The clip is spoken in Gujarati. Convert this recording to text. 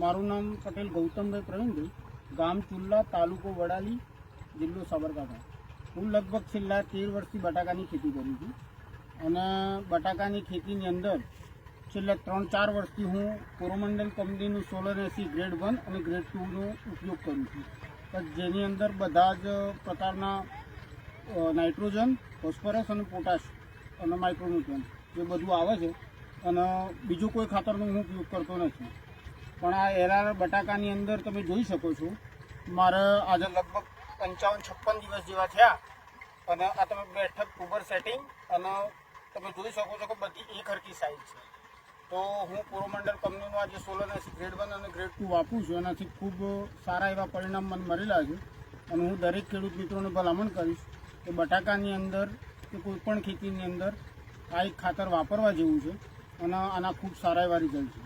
મારું નામ પટેલ ગૌતમભાઈ પ્રવીણભાઈ. ગામ ચુલ્લા, તાલુકો વડાલી, જિલ્લો સાબરકાંઠા. હું લગભગ છેલ્લા તેર વર્ષથી બટાકાની ખેતી કરું છું. અને બટાકાની ખેતીની અંદર છેલ્લા ત્રણ ચાર વર્ષથી હું કોરોમંડલ કંપનીનું સોલર એસી ગ્રેડ વન અને ગ્રેડ ટુનો ઉપયોગ કરું છું. જેની અંદર બધા જ પ્રકારના નાઇટ્રોજન, ફોસ્ફરસ અને પોટાશ અને માઇક્રોન્યુટ્રન એ બધું આવે છે. અને બીજું કોઈ ખાતરનો હું ઉપયોગ કરતો નથી. પણ આ એરઆર બટાકાની અંદર તમે જોઈ શકો છો, મારે આજે લગભગ પંચાવન, છપ્પન દિવસ જેવા થયા. અને આ તમે બેઠક ઉબર સેટિંગ અને તમે જોઈ શકો છો કે બધી એક હરકી સાઇઝ છે. તો હું કોરોમંડલ કંપનીનું આજે સોલર એસી ગ્રેડ વન અને ગ્રેડ ટુ વાપરું છું. એનાથી ખૂબ સારા એવા પરિણામ મને મળેલા છે. અને હું દરેક ખેડૂત મિત્રોને ભલામણ કરીશ કે બટાકાની અંદર કે કોઈપણ ખેતીની અંદર આ એક ખાતર વાપરવા જેવું છે અને આના ખૂબ સારા એવા રિઝલ્ટ છે.